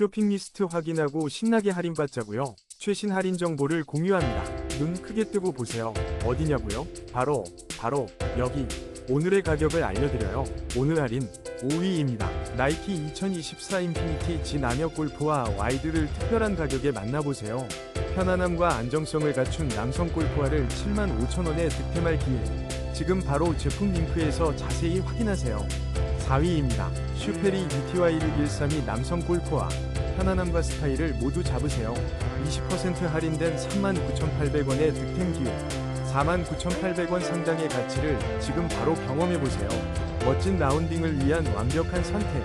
쇼핑 리스트 확인하고 신나게 할인받자고요. 최신 할인 정보를 공유합니다. 눈 크게 뜨고 보세요. 어디냐고요? 바로 바로 여기. 오늘의 가격을 알려드려요. 오늘 할인 5위입니다. 나이키 2024 인피니티 남녀 골프와 와이드를 특별한 가격에 만나보세요. 편안함과 안정성을 갖춘 남성 골프화를 75,000원에 득템할 기회. 지금 바로 제품 링크에서 자세히 확인하세요. 4위입니다. 슈페리 UTY 1613이 남성 골프화. 편안함과 스타일을 모두 잡으세요. 20% 할인된 39,800원의 득템 기회. 49,800원 상당의 가치를 지금 바로 경험해보세요. 멋진 라운딩을 위한 완벽한 선택.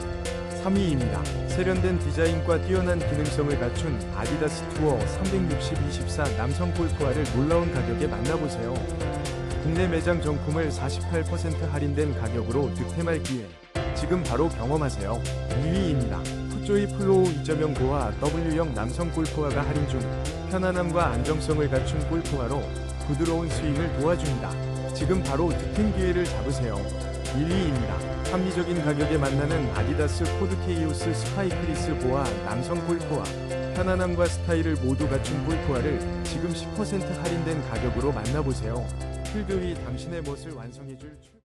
3위입니다. 세련된 디자인과 뛰어난 기능성을 갖춘 아디다스 투어 360-24 남성 골프화를 놀라운 가격에 만나보세요. 국내 매장 정품을 48% 할인된 가격으로 득템할 기회. 지금 바로 경험하세요. 2위입니다. 풋조이 플로우 2.0 고와 W형 남성 골프화가 할인 중 편안함과 안정성을 갖춘 골프화로 부드러운 스윙을 도와줍니다. 지금 바로 득템 기회를 잡으세요. 1위입니다. 합리적인 가격에 만나는 아디다스 코드 케이오스 스파이크리스 보아 남성 골프화. 편안함과 스타일을 모두 갖춘 골프화를 지금 10% 할인된 가격으로 만나보세요. 필드 위 당신의 멋을 완성해줄 출...